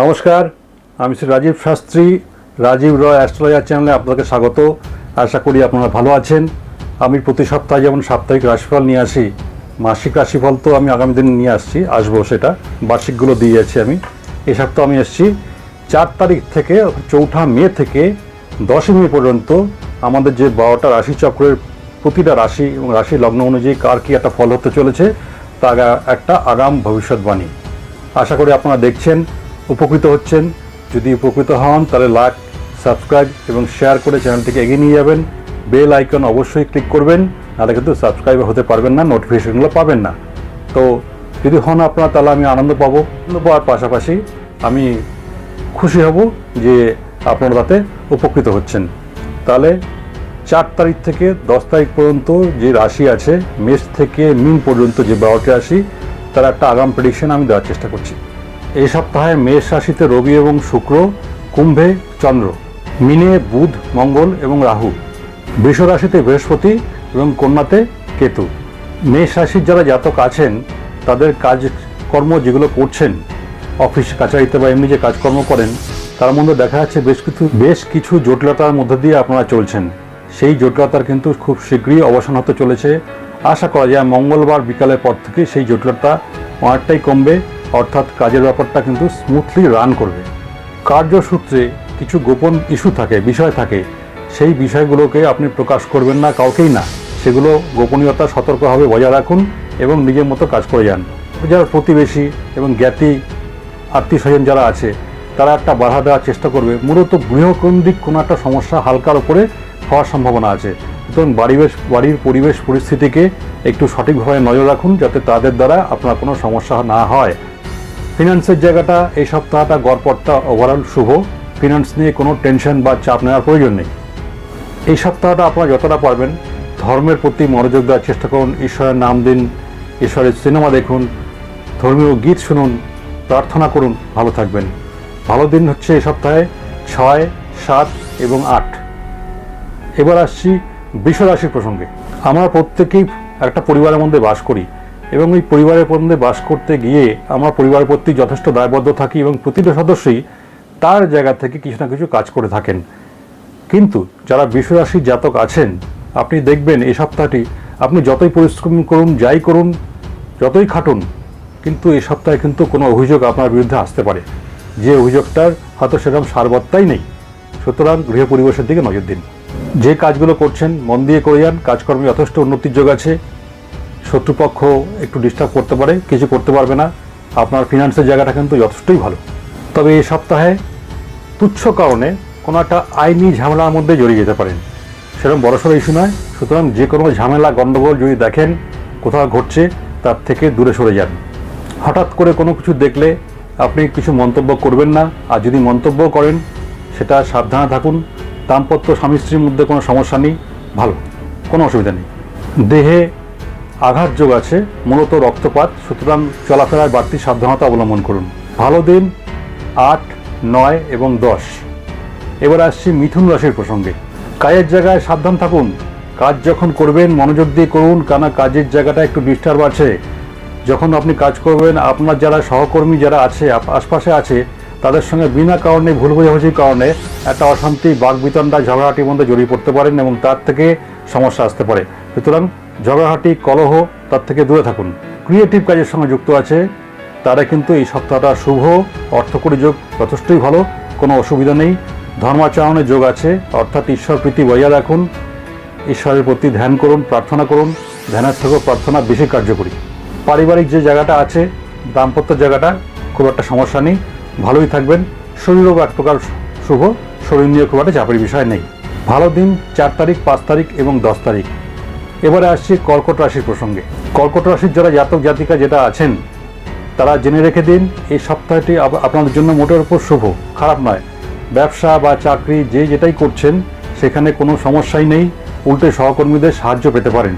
নমস্কার, আমি শ্রী রাজীব শাস্ত্রী, রাজীব রয় অ্যাস্ট্রোলজার চ্যানেলে আপনাকে স্বাগত। আশা করি আপনারা ভালো আছেন। আমি প্রতি সপ্তাহে যেমন সাপ্তাহিক রাশিফল নিয়ে আসি, মাসিক রাশিফল তো আমি আগামী দিন নিয়ে আসছি, আসব সেটা, বার্ষিকগুলো দিয়ে যাচ্ছি আমি। এই সপ্তাহে আমি এসেছি, চার তারিখ থেকে চৌঠা মে থেকে দশই মে পর্যন্ত আমাদের যে বারোটা রাশিচক্রের প্রতিটা রাশি এবং রাশি লগ্ন অনুযায়ী কার কী একটা ফল হতে চলেছে তা একটা আগাম ভবিষ্যৎবাণী। আশা করি আপনারা দেখছেন উপকৃত হচ্ছেন। যদি উপকৃত হন, তাহলে লাইক সাবস্ক্রাইব এবং শেয়ার করে চ্যানেলটিকে এগিয়ে নিয়ে যাবেন। বেল আইকন অবশ্যই ক্লিক করবেন, নাহলে কিন্তু সাবস্ক্রাইব হতে পারবেন না নোটিফিকেশনগুলো পাবেন না। তো যদি হন আপনারা, তাহলে আমি আনন্দ পাবো। আনন্দ পাওয়ার পাশাপাশি আমি খুশি হব যে আপনারা তাতে উপকৃত হচ্ছেন। তাহলে চার তারিখ থেকে দশ তারিখ পর্যন্ত যে রাশি আছে, মেষ থেকে মিন পর্যন্ত যে বারোটি রাশি, তার একটা আগাম প্রেডিকশন আমি দেওয়ার চেষ্টা করছি। এই সপ্তাহে মেষ রাশিতে রবি এবং শুক্র, কুম্ভে চন্দ্র। মিনে বুধ, মঙ্গল এবং রাহু। বৃষ রাশিতে বৃহস্পতি এবং কন্যাতে কেতু। মেষ রাশির যারা জাতক আছেন, তাদের কাজ কর্ম যেগুলো করছেন, অফিস কাছারিতে বা এমনি যে কাজকর্ম করেন, তার মধ্যে দেখা যাচ্ছে বেশ কিছু বেশ কিছু জটিলতার মধ্যে দিয়ে আপনারা চলছেন। সেই জটিলতার কিন্তু খুব শীঘ্রই অবসান হতে চলেছে। আশা করা যায় মঙ্গলবার বিকালের পর থেকে সেই জটিলতা অনেকটাই কমবে। অর্থাৎ কাজের ব্যাপারটা কিন্তু স্মুথলি রান করবে। কার্যসূত্রে কিছু গোপন ইস্যু থাকে, বিষয় থাকে, সেই বিষয়গুলোকে আপনি প্রকাশ করবেন না, কাউকেই না। সেগুলো গোপনীয়তা, সতর্কভাবে বজায় রাখুন এবং নিজের মতো কাজ করে যান। যারা প্রতিবেশী এবং জ্ঞাতি আত্মীয় স্বজন যারা আছে, তারা একটা বাধা দেওয়ার চেষ্টা করবে। মূলত গৃহকেন্দ্রিক কোনো একটা সমস্যা হালকার ওপরে হওয়ার সম্ভাবনা আছে। সুতরাং বাড়িবেশ বাড়ির পরিবেশ পরিস্থিতিকে একটু সঠিকভাবে নজর রাখুন, যাতে তাদের দ্বারা আপনার কোনো সমস্যা না হয়। ফিনান্সের জায়গাটা এই সপ্তাহটা গড়পড়টা ওভারঅল শুভ। ফিনান্স নিয়ে কোনো টেনশন বা চাপ নেওয়ার প্রয়োজন নেই। এই সপ্তাহটা আপনারা যতটা পারবেন ধর্মের প্রতি মনোযোগ দেওয়ার চেষ্টা করুন, ঈশ্বরের নাম দিন, ঈশ্বরের সিনেমা দেখুন, ধর্মীয় গীত শুনুন, প্রার্থনা করুন, ভালো থাকবেন। ভালো দিন হচ্ছে এই সপ্তাহে ছয়, সাত এবং আট। এবার আসছি বৃষ রাশির প্রসঙ্গে। আমরা প্রত্যেকেই একটা পরিবারের মধ্যে বাস করি। এবং এই পরিবারের মধ্যে বাস করতে গিয়ে আমরা পরিবারের প্রতি যথেষ্ট দায়বদ্ধ থাকি এবং প্রতিটা সদস্যই তার জায়গা থেকে কিছু না কিছু কাজ করে থাকেন। কিন্তু যারা বিশ্বরাশির জাতক আছেন, আপনি দেখবেন এই সপ্তাহটি আপনি যতই পরিশ্রম করুন, যাই করুন, যতই খাটুন, কিন্তু এই সপ্তাহে কিন্তু কোনো অভিযোগ আপনার বিরুদ্ধে আসতে পারে। যে অভিযোগটার হয়তো সেরকম সারবত্তাই নেই। সুতরাং গৃহ পরিবেশের দিকে নজর দিন। যে কাজগুলো করছেন, মন দিয়ে করে যান, কাজকর্মে যথেষ্ট উন্নতির যোগ আছে। শত্রুপক্ষ একটু ডিস্টার্ব করতে পারে, কিছু করতে পারবে না। আপনার ফিনান্সের জায়গাটা কিন্তু যথেষ্টই ভালো। তবে এই সপ্তাহে তুচ্ছ কারণে কোনো একটা আইনি ঝামেলার মধ্যে জড়িয়ে যেতে পারেন। সেরকম বড়সড় ইস্যু নয়। সুতরাং যে কোনো ঝামেলা গণ্ডগোল যদি দেখেন কোথাও ঘটছে, তার থেকে দূরে সরে যান। হঠাৎ করে কোনো কিছু দেখলে আপনি কিছু মন্তব্য করবেন না। আর যদি মন্তব্য করেন, সেটা সাবধানে থাকুন। দাম্পত্য স্বামী স্ত্রীর মধ্যে কোনো সমস্যা নেই। ভালো, কোনো অসুবিধা নেই। দেহে আঘাত যোগ আছে, মূলত রক্তপাত। সুতরাং চলাফেরায় বাড়তি সাবধানতা অবলম্বন করুন। ভালো দিন, আট, নয় এবং দশ। এবার আসছি মিথুন রাশির প্রসঙ্গে। কাজের জায়গায় সাবধান থাকুন। কাজ যখন করবেন, মনোযোগ দিয়ে করুন কেন কাজের জায়গাটা একটু ডিস্টার্ব আছে। যখন আপনি কাজ করবেন, আপনার যারা সহকর্মী যারা আছে আশপাশে আছে, তাদের সঙ্গে বিনা কারণে, ভুল বোঝাবুঝির কারণে একটা অশান্তি বাগবিতণ্ডা ঝগড়াটির মধ্যে জড়িয়ে পড়তে পারেন এবং তার থেকে সমস্যা আসতে পারে। সুতরাং ঝগড়াহাটি কলহ, তার থেকে দূরে থাকুন। ক্রিয়েটিভ কাজের সঙ্গে যুক্ত আছে, তারা কিন্তু এই সপ্তাহটা শুভ, অর্থকরী যোগ যথেষ্টই ভালো, কোনো অসুবিধা নেই। ধর্মাচরণের যোগ আছে, অর্থাৎ ঈশ্বর প্রীতি বজায় রাখুন, ঈশ্বরের প্রতি ধ্যান করুন, প্রার্থনা করুন, ধ্যানের থেকেও প্রার্থনা বেশি কার্যকরী। পারিবারিক যে জায়গাটা আছে, দাম্পত্য জায়গাটা, খুব একটা সমস্যা নেই, ভালোই থাকবেন। শরীরও এক প্রকার শুভ, শরীর নিয়ে খুব একটা চাপের বিষয় নেই। ভালো দিন, চার তারিখ, পাঁচ তারিখ এবং দশ তারিখ। এবারে আসছি কর্কট রাশির প্রসঙ্গে। কর্কট রাশির যারা জাতক, জাতিকা যেটা আছেন, তারা জেনে রেখে দিন, এই সপ্তাহটি আপ- আপনাদের জন্য মোটের উপর শুভ, খারাপ নয়। ব্যবসা বা চাকরি যে যেটাই করছেন, সেখানে কোনো সমস্যাই নেই, উল্টে সহকর্মীদের সাহায্য পেতে পারেন।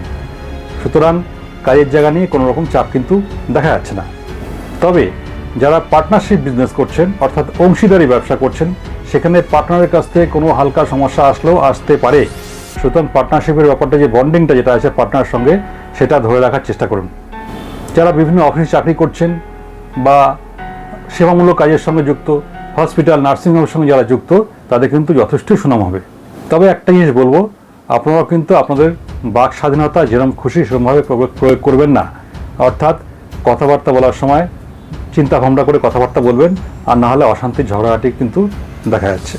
সুতরাং কাজের জায়গা নিয়ে কোনো রকম চাপ কিন্তু দেখা যাচ্ছে না। তবে যারা পার্টনারশিপ বিজনেস করছেন, অর্থাৎ অংশীদারি ব্যবসা করছেন, সেখানে পার্টনারের কাছ থেকে কোনো হালকা সমস্যা আসলেও আসতে পারে। সুতরাং পার্টনারশিপের ব্যাপারটা যে বন্ডিংটা যেটা আছে পার্টনার সঙ্গে, সেটা ধরে রাখার চেষ্টা করুন। যারা বিভিন্ন অফিসে চাকরি করছেন বা সেবামূলক কাজের সঙ্গে যুক্ত হসপিটাল নার্সিংহোমের সঙ্গে যারা যুক্ত, তাদের কিন্তু যথেষ্টই সুনাম হবে। তবে একটা জিনিস বলব, আপনারাও কিন্তু আপনাদের বাক স্বাধীনতা যেরকম খুশি সেরকমভাবে প্রয়োগ করবেন না। অর্থাৎ কথাবার্তা বলার সময় চিন্তা ভাবনা করে কথাবার্তা বলবেন, আর না হলে অশান্তির ঝগড়াঝাটি কিন্তু দেখা যাচ্ছে।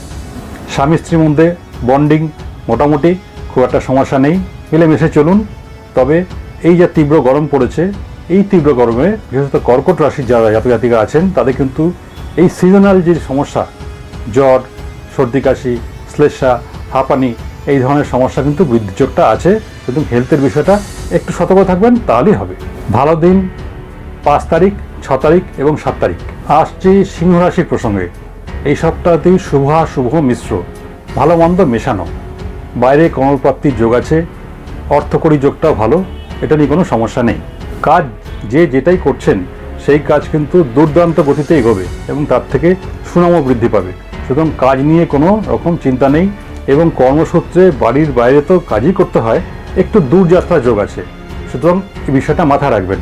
স্বামী স্ত্রীর মধ্যে বন্ডিং মোটামুটি খুব একটা সমস্যা নেই। মিলেমিশে চলুন। তবে এই যে তীব্র গরম পড়েছে, এই তীব্র গরমে বিশেষত কর্কট রাশির যারা জাতক আছেন, তাদের কিন্তু এই সিজনাল যে সমস্যা, জ্বর, সর্দি কাশি, শ্লেষা, হাঁপানি, এই ধরনের সমস্যা কিন্তু বৃদ্ধিযোগটা আছে। এবং হেলথের বিষয়টা একটু সতর্ক থাকবেন, তাহলেই হবে। ভালো দিন, পাঁচ তারিখ, ছ তারিখ এবং সাত তারিখ। আসছি সিংহ রাশির প্রসঙ্গে। এই সপ্তাহতেই শুভ শুভ মিশ্র। ভালো মন্দ মেশানো। বাইরে কমলপ্রাপ্তির যোগ আছে, অর্থকরী যোগটাও ভালো, এটা নিয়ে কোনো সমস্যা নেই। কাজ যে যেটাই করছেন, সেই কাজ কিন্তু দুর্দান্ত গতিতে এগোবে এবং তার থেকে সুনামও বৃদ্ধি পাবে। সুতরাং কাজ নিয়ে কোনো রকম চিন্তা নেই এবং কর্মসূত্রে বাড়ির বাইরে তো কাজই করতে হয়, একটু দূরযাত্রা যোগ আছে। সুতরাং এই বিষয়টা মাথায় রাখবেন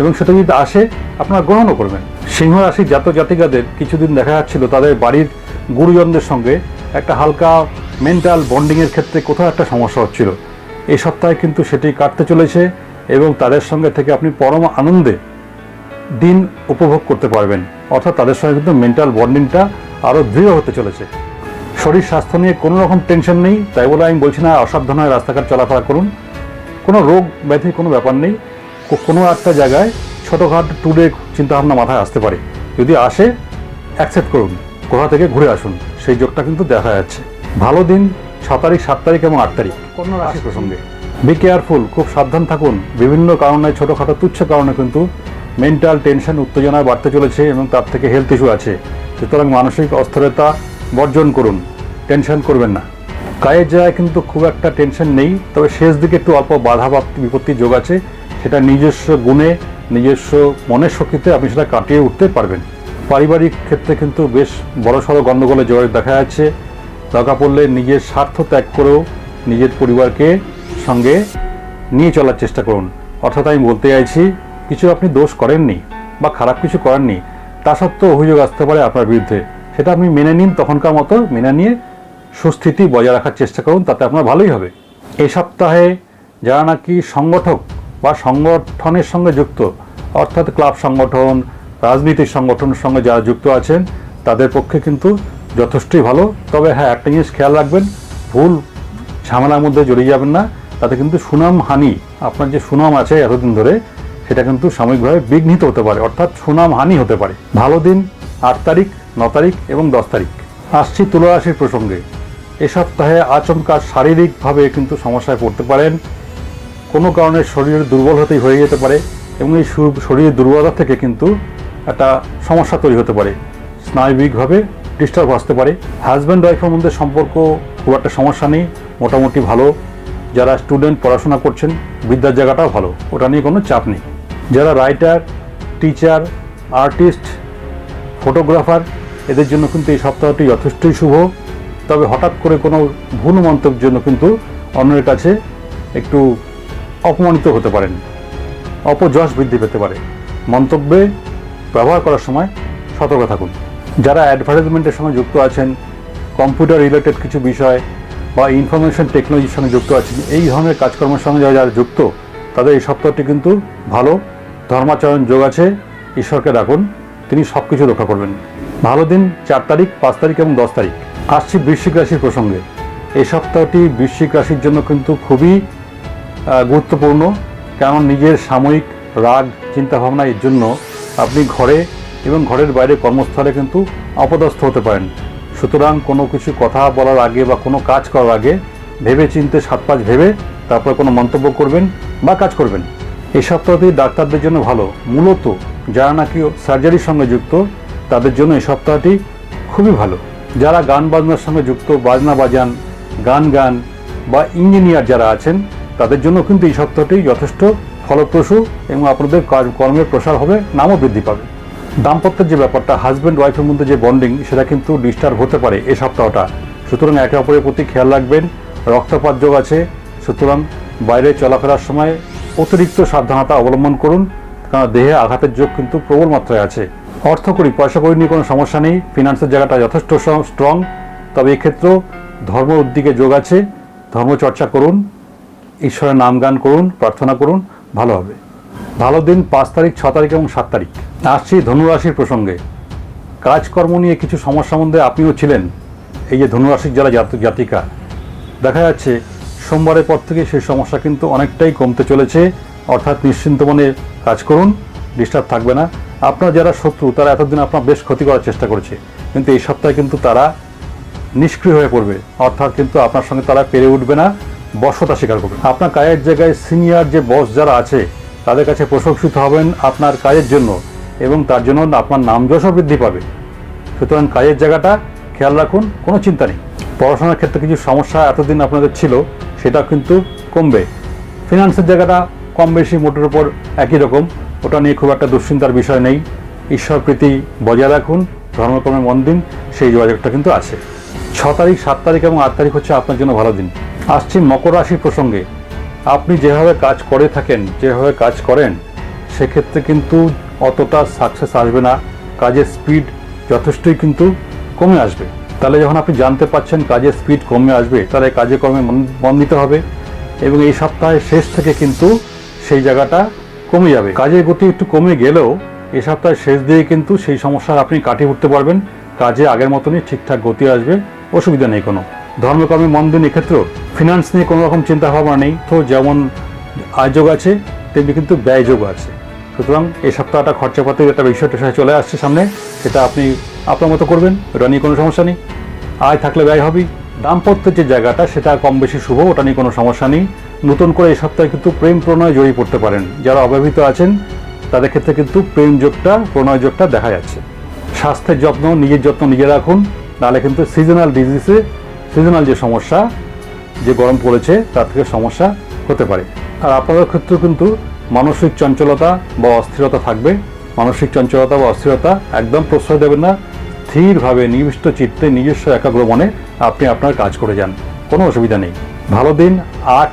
এবং সেটা যদি আসে, আপনারা গ্রহণও করবেন। সিংহ রাশির জাতক জাতিকাদের কিছুদিন দেখা যাচ্ছিল, তাদের বাড়ির গুরুজনদের সঙ্গে একটা হালকা মেন্টাল বন্ডিংয়ের ক্ষেত্রে কোথাও একটা সমস্যা হচ্ছিল। এই সপ্তাহে কিন্তু সেটি কাটতে চলেছে এবং তাদের সঙ্গে থেকে আপনি পরম আনন্দে দিন উপভোগ করতে পারবেন। অর্থাৎ তাদের সঙ্গে কিন্তু মেন্টাল বন্ডিংটা আরও দৃঢ় হতে চলেছে। শরীর স্বাস্থ্য নিয়ে কোনো রকম টেনশন নেই, তাই বলে আমি বলছি না, অসাবধান হয়ে রাস্তাঘাট চলাফেরা করুন। কোনো রোগ ব্যাধির কোনো ব্যাপার নেই। কোনো একটা জায়গায় ছোটোখাটো ট্যুরে চিন্তাভাবনা মাথায় আসতে পারে। যদি আসে অ্যাকসেপ্ট করুন। কোথা থেকে ঘুরে আসুন। সেই যোগটা কিন্তু দেখা যাচ্ছে। ভালো দিন ছ তারিখ সাত তারিখ এবং আট তারিখ। কন্যা রাশি প্রসঙ্গে। বি কেয়ারফুল খুব সাবধান থাকুন। বিভিন্ন কারণে ছোটোখাটো তুচ্ছ কারণে কিন্তু মেন্টাল টেনশন উত্তেজনায় বাড়তে চলেছে এবং তার থেকে হেলথ ইস্যু আছে। সুতরাং মানসিক অস্থিরতা বর্জন করুন। টেনশন করবেন না। কাজের জায়গায় কিন্তু খুব একটা টেনশন নেই তবে শেষ দিকে একটু অল্প বাধা বা বিপত্তির যোগ আছে। সেটা নিজস্ব গুণে নিজস্ব মনের শক্তিতে আপনি সেটা কাটিয়ে উঠতে পারবেন। পারিবারিক ক্ষেত্রে কিন্তু বেশ বড় সড়ো গণ্ডগোলের যোগ দেখা যাচ্ছে। দরকার পড়লে নিজের স্বার্থ ত্যাগ করেও নিজের পরিবারকে সঙ্গে নিয়ে চলার চেষ্টা করুন। অর্থাৎ আমি বলতে চাইছি, কিছু আপনি দোষ করেননি বা খারাপ কিছু করেননি, তা সত্ত্বেও অভিযোগ আসতে পারে আপনার বিরুদ্ধে। সেটা আপনি মেনে নিন, তখনকার মতো মেনে নিয়ে সুস্থিতি বজায় রাখার চেষ্টা করুন, তাতে আপনার ভালোই হবে। এই সপ্তাহে যারা নাকি সংগঠক বা সংগঠনের সঙ্গে যুক্ত, অর্থাৎ ক্লাব সংগঠন, রাজনীতির সংগঠনের সঙ্গে যারা যুক্ত আছেন, তাদের পক্ষে কিন্তু যথেষ্টই ভালো। তবে হ্যাঁ একটা জিনিস খেয়াল রাখবেন, ভুল ঝামেলার মধ্যে জড়িয়ে যাবেন না। তাতে কিন্তু সুনাম হানি, আপনার যে সুনাম আছে এতদিন ধরে, সেটা কিন্তু সাময়িকভাবে বিঘ্নিত হতে পারে, অর্থাৎ সুনাম হানি হতে পারে। ভালো দিন, আট তারিখ, ন তারিখ এবং দশ তারিখ। আসছি তুলা রাশির প্রসঙ্গে। এ সপ্তাহে আচমকা শারীরিকভাবে কিন্তু সমস্যায় পড়তে পারেন। কোনো কারণে শরীর দুর্বল হতেই হয়ে যেতে পারে এবং এই শরীরের দুর্বলতা থেকে কিন্তু একটা সমস্যা তৈরি হতে পারে। স্নায়বিকভাবে ডিস্টার্ব আসতে পারে। হাজব্যান্ড ওয়াইফের মধ্যে সম্পর্ক খুব একটা সমস্যা নেই, মোটামুটি ভালো। যারা স্টুডেন্ট পড়াশোনা করছেন, বিদ্যার জায়গাটাও ভালো, ওটা নিয়ে কোনো চাপ নেই। যারা রাইটার টিচার আর্টিস্ট ফটোগ্রাফার এদের জন্য কিন্তু এই সপ্তাহটি যথেষ্টই শুভ। তবে হঠাৎ করে কোনো ভুল মন্তব্যের জন্য কিন্তু অন্যের কাছে একটু অপমানিত হতে পারেন। অপযশ বৃদ্ধি পেতে পারে। মন্তব্যে ব্যবহার করার সময় সতর্ক থাকুন। যারা অ্যাডভার্টাইজমেন্টের সঙ্গে যুক্ত আছেন কম্পিউটার রিলেটেড কিছু বিষয় বা ইনফরমেশন টেকনোলজির সঙ্গে যুক্ত আছেন, এই ধরনের কাজকর্মের সঙ্গে যারা যারা যুক্ত, তাদের এই সপ্তাহটি কিন্তু ভালো। ধর্মাচরণ যোগ আছে, ঈশ্বরকে ডাকুন, তিনি সব কিছু রক্ষা করবেন। ভালো দিন, চার তারিখ, পাঁচ তারিখ এবং দশ তারিখ। আসছি বৃশ্চিক রাশির প্রসঙ্গে। এই সপ্তাহটি বৃশ্চিক রাশির জন্য কিন্তু খুবই গুরুত্বপূর্ণ। কারণ নিজের সাময়িক রাগ, চিন্তাভাবনা এর জন্য আপনি ঘরে এবং ঘরের বাইরে কর্মস্থলে কিন্তু অপদস্থ হতে পারেন। সুতরাং কোনো কিছু কথা বলার আগে বা কোনো কাজ করার আগে ভেবে চিনতে সাত পাঁচ ভেবে তারপরে কোনো মন্তব্য করবেন বা কাজ করবেন। এই সপ্তাহটি ডাক্তারদের জন্য ভালো। মূলত যারা নাকি সার্জারির সঙ্গে যুক্ত, তাদের জন্য এই সপ্তাহটি খুবই ভালো। যারা গান বাজনার সঙ্গে যুক্ত, বাজনা বাজান, গান গান বা ইঞ্জিনিয়ার যারা আছেন, তাদের জন্য কিন্তু এই সপ্তাহটি যথেষ্ট ফলপ্রসূ এবং আপনাদের কর্মের প্রসার হবে, নামও বৃদ্ধি পাবে। দাম্পত্যের যে ব্যাপারটা হাজব্যান্ড ওয়াইফের মধ্যে যে বন্ডিং সেটা কিন্তু ডিস্টার্ব হতে পারে এই সপ্তাহটা। সুতরাং একে অপরের প্রতি খেয়াল রাখবেন, রক্তপাত যোগ আছে, সুতরাং বাইরে চলাফেরার সময় অতিরিক্ত সাবধানতা অবলম্বন করুন, কারণ দেহে আঘাতের যোগ কিন্তু প্রবল মাত্রায় আছে। অর্থ করি, পয়সা করি নিয়ে কোনো সমস্যা নেই ফিনান্সের জায়গাটা যথেষ্ট স্ট্রং তবে এক্ষেত্রেও ধর্ম উদ্দিকে যোগ আছে, ধর্মচর্চা করুন, ঈশ্বরের নাম গান করুন, প্রার্থনা করুন, ভালো হবে। ভালো দিন, পাঁচ তারিখ, ছ তারিখ এবং সাত তারিখ। আসছি ধনুরাশির প্রসঙ্গে। কাজকর্ম নিয়ে কিছু সমস্যার মধ্যে আপনিও ছিলেন, এই যে ধনুরাশির যারা জাত- জাতিকা। দেখা যাচ্ছে, সোমবারের পর থেকে সেই সমস্যা কিন্তু অনেকটাই কমতে চলেছে। অর্থাৎ নিশ্চিন্ত মনে কাজ করুন ডিস্টার্ব থাকবে না। আপনার যারা শত্রু, তারা এতদিন আপনার বেশ ক্ষতি করার চেষ্টা করেছে। কিন্তু এই সপ্তাহে কিন্তু তারা নিষ্ক্রিয় হয়ে পড়বে। অর্থাৎ কিন্তু আপনার সঙ্গে তারা পেরে উঠবে না বর্ষতা স্বীকার করবে আপনার কাজের জায়গায় সিনিয়র যে বস যারা আছে তাদের কাছে প্রশংসিত হবেন আপনার কাজের জন্য এবং তার জন্য আপনার নাম যশও বৃদ্ধি পাবে। সুতরাং কাজের জায়গাটা খেয়াল রাখুন, কোনো চিন্তা নেই। পড়াশোনার ক্ষেত্রে কিছু সমস্যা এতদিন আপনাদের ছিল, সেটা কিন্তু কমবে। ফিনান্সের জায়গাটা কম বেশি, মোটের উপর একই রকম। ওটা নিয়ে খুব একটা দুশ্চিন্তার বিষয় নেই। ঈশ্বর প্রীতি বজায় রাখুন, ধর্মকর্মে মন দিন, সেই যোগাযোগটা কিন্তু আছে। ছ তারিখ, সাত তারিখ এবং আট তারিখ হচ্ছে আপনার জন্য ভালো দিন। আসছি মকর রাশির প্রসঙ্গে। আপনি যেভাবে কাজ করে থাকেন, যেভাবে কাজ করেন, সেক্ষেত্রে কিন্তু অতটা সাকসেস আসবে না। কাজের স্পিড যথেষ্টই কিন্তু কমে আসবে। তাহলে যখন আপনি জানতে পাচ্ছেন কাজের স্পিড কমে আসবে, তাহলে কাজে কর্মে মন দিতে হবে এবং এই সপ্তাহের শেষ থেকে কিন্তু সেই জায়গাটা কমে যাবে। কাজের গতি একটু কমে গেলেও এই সপ্তাহের শেষ দিয়ে কিন্তু সেই সমস্যা আপনি কাটিয়ে উঠতে পারবেন। কাজে আগের মতনই ঠিকঠাক গতি আসবে, অসুবিধা নেই কোনো। ধর্মকর্মে মন দিন এক্ষেত্রেও ফিনান্স নিয়ে কোনো রকম চিন্তা ভাবনা নেই। তো যেমন আয়োগ আছে, তেমনি কিন্তু ব্যয়যোগ আছে। সুতরাং এই সপ্তাহটা খরচাপাতির একটা বিষয় টেশায় চলে আসছে সামনে, সেটা আপনি আপনার মতো করবেন ওটা নিয়ে কোনো সমস্যা নেই। আয় থাকলে ব্যয় হবেই। দাম্পত্যের যে জায়গাটা, সেটা কম বেশি শুভ, ওটা নিয়ে কোনো সমস্যা নেই। নতুন করে এই সপ্তাহে কিন্তু প্রেম প্রণয় জড়িয়ে পড়তে পারেন। যারা অব্যবহৃত আছেন, তাদের ক্ষেত্রে কিন্তু প্রেম যোগটা, প্রণয় যোগটা দেখা যাচ্ছে। স্বাস্থ্যের যত্ন, নিজের যত্ন নিজে রাখুন, নাহলে কিন্তু সিজনাল ডিজিজে সিজনাল যে সমস্যা, যে গরম পড়েছে, তার থেকে সমস্যা হতে পারে। আর আপনাদের ক্ষেত্রেও কিন্তু মানসিক চঞ্চলতা বা অস্থিরতা থাকবে। মানসিক চঞ্চলতা বা অস্থিরতা একদম প্রশ্রয় দেবেন না। স্থিরভাবে, নিবিষ্ট চিত্তে, নিজস্ব একাগ্র মনে আপনি আপনার কাজ করে যান। কোনো অসুবিধা নেই। ভালো দিন, আট,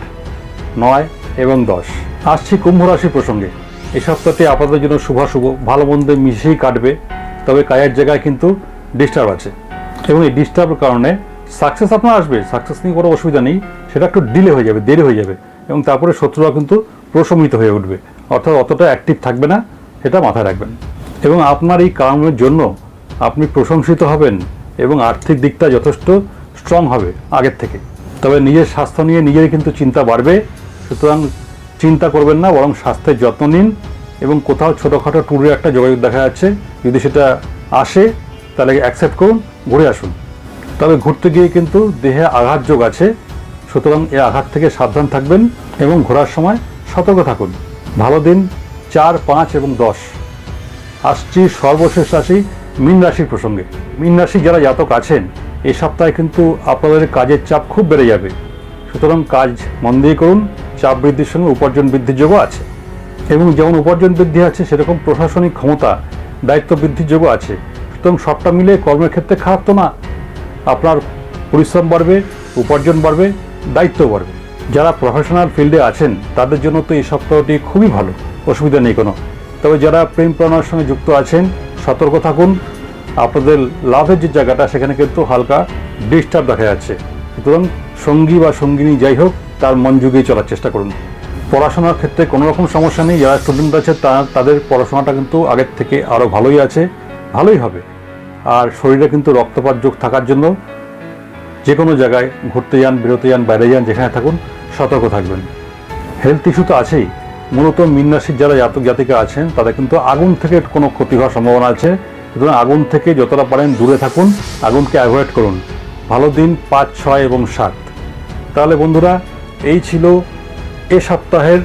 নয় এবং দশ। আসছি কুম্ভ রাশি প্রসঙ্গে। এই সপ্তাহটি আপনাদের জন্য শুভাশুভ ভালো মন্দে মিশেই কাটবে। তবে কাজের জায়গায় কিন্তু ডিস্টার্ব আছে। এবং এই ডিস্টার্বের কারণে সাকসেস আপনার আসবে সাকসেস নিয়ে কোনো অসুবিধা নেই, সেটা একটু ডিলে হয়ে যাবে, দেরি হয়ে যাবে। এবং তারপরে শত্রুরা কিন্তু প্রশমিত হয়ে উঠবে। অর্থাৎ অতটা অ্যাক্টিভ থাকবে না, সেটা মাথায় রাখবেন। এবং আপনার এই কারণের জন্য আপনি প্রশংসিত হবেন এবং আর্থিক দিকটা যথেষ্ট স্ট্রং হবে আগের থেকে। তবে নিজের স্বাস্থ্য নিয়ে নিজের কিন্তু চিন্তা বাড়বে। সুতরাং চিন্তা করবেন না, বরং স্বাস্থ্যের যত্ন নিন এবং কোথাও ছোটোখাটো ট্যুরের একটা যোগাযোগ দেখা যাচ্ছে। যদি সেটা আসে, তাহলে অ্যাকসেপ্ট করুন, ঘুরে আসুন। তবে ঘুরতে গিয়ে কিন্তু দেহে আঘাত যোগ আছে। সুতরাং এ আঘাত থেকে সাবধান থাকবেন এবং ঘোরার সময় সতর্ক থাকুন। ভালো দিন, চার, পাঁচ এবং দশ। আসছি সর্বশেষ রাশি, মীন রাশির প্রসঙ্গে। মীন রাশি যারা জাতক আছেন এই সপ্তাহে কিন্তু আপনাদের কাজের চাপ খুব বেড়ে যাবে। সুতরাং কাজ মন দিয়ে করুন, চাপ বৃদ্ধির সঙ্গে উপার্জন বৃদ্ধির যোগও আছে। এবং যেমন উপার্জন বৃদ্ধি আছে, সেরকম প্রশাসনিক ক্ষমতা, দায়িত্ব বৃদ্ধির যোগও আছে। সুতরাং সবটা মিলে কর্মের ক্ষেত্রে খারাপ তো না। আপনার পরিশ্রম বাড়বে, উপার্জন বাড়বে, দায়িত্ব বাড়বে। যারা প্রফেশনাল ফিল্ডে আছেন, তাদের জন্য তো এই সপ্তাহটি খুবই ভালো, অসুবিধা নেই কোনো। তবে যারা প্রেম প্রণয়ের সঙ্গে যুক্ত আছেন, সতর্ক থাকুন। আপনাদের লাভের যে জায়গাটা, সেখানে কিন্তু হালকা ডিস্টার্ব দেখা যাচ্ছে। সুতরাং সঙ্গী বা সঙ্গিনী যাই হোক, তার মন যুগেই চলার চেষ্টা করুন। পড়াশোনার ক্ষেত্রে কোনো রকম সমস্যা নেই। যারা স্টুডেন্ট আছে তাদের পড়াশোনাটা কিন্তু আগের থেকে আরও ভালোই আছে। ভালোই হবে। আর শরীরে কিন্তু রক্তপাত যোগ থাকার জন্য যে কোনো জায়গায় ঘুরতে যান, বেরোতে যান, বাইরে যান, যেখানে থাকুন, সতর্ক থাকবেন। হেলথ ইস্যু তো আছেই। মূলত মীন রাশির যারা জাতক জাতিকা আছেন, তাদের কিন্তু আগুন থেকে কোনো ক্ষতি হওয়ার সম্ভাবনা আছে। সুতরাং আগুন থেকে যতটা পারেন দূরে থাকুন, আগুনকে অ্যাভয়েড করুন। ভালো দিন পাঁচ, ছয় এবং সাত। তাহলে বন্ধুরা, এই ছিল এ সপ্তাহের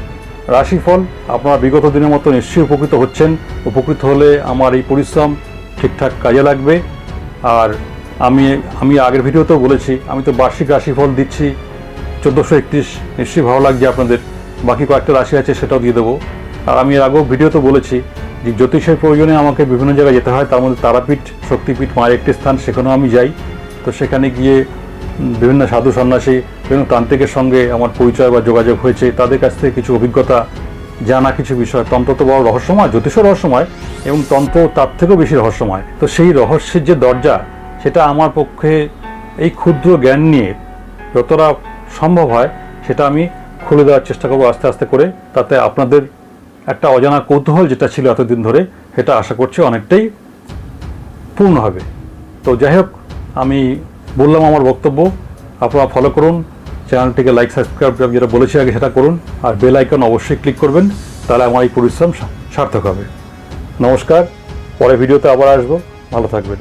রাশিফল। আপনারা বিগত দিনের মতো নিশ্চয়ই উপকৃত হচ্ছেন। উপকৃত হলে আমার এই পরিশ্রম ঠিকঠাক কাজে লাগবে। আর আমি আমি আগের ভিডিওতেও বলেছি, আমি তো বার্ষিক রাশিফল দিচ্ছি। চোদ্দোশো একত্রিশ, নিশ্চয়ই ভালো লাগছে আপনাদের। বাকি কয়েকটা রাশি আছে, সেটাও দিয়ে দেবো। আর আমি এর আগেও ভিডিওতে বলেছি যে জ্যোতিষের প্রয়োজনে আমাকে বিভিন্ন জায়গায় যেতে হয়। তার মধ্যে তারাপীঠ, শক্তিপীঠ মায়ের একটি স্থান, সেখানেও আমি যাই। তো সেখানে গিয়ে বিভিন্ন সাধু সন্ন্যাসী, বিভিন্ন তান্ত্রিকের সঙ্গে আমার পরিচয় বা যোগাযোগ হয়েছে। তাদের কাছ থেকে কিছু অভিজ্ঞতা জানা কিছু বিষয়, তন্ত্র তো বড় রহস্যময় জ্যোতিষ রহস্যময়, এবং তন্ত্র তার থেকেও বেশি রহস্যময়। তো সেই রহস্যের যে দরজা, সেটা আমার পক্ষে এই ক্ষুদ্র জ্ঞান নিয়ে যতটা সম্ভব হয়, সেটা আমি খুলে দেওয়ার চেষ্টা করব আস্তে আস্তে করে, তাতে আপনাদের একটা অজানা কৌতূহল যেটা ছিল এতদিন ধরে, সেটা আশা করছি অনেকটাই পূর্ণ হবে। তো যাই হোক, আমি বললাম আমার বক্তব্য, আপনারা ফলো করুন চ্যানেলটিকে লাইক সাবস্ক্রাইব যেটা বলেছি আগে সেটা করুন, আর বেল আইকন অবশ্যই ক্লিক করবেন, তাহলে আমার এই পরিশ্রম সার্থক হবে। নমস্কার, পরে ভিডিওতে আবার আসব। ভালো থাকবেন।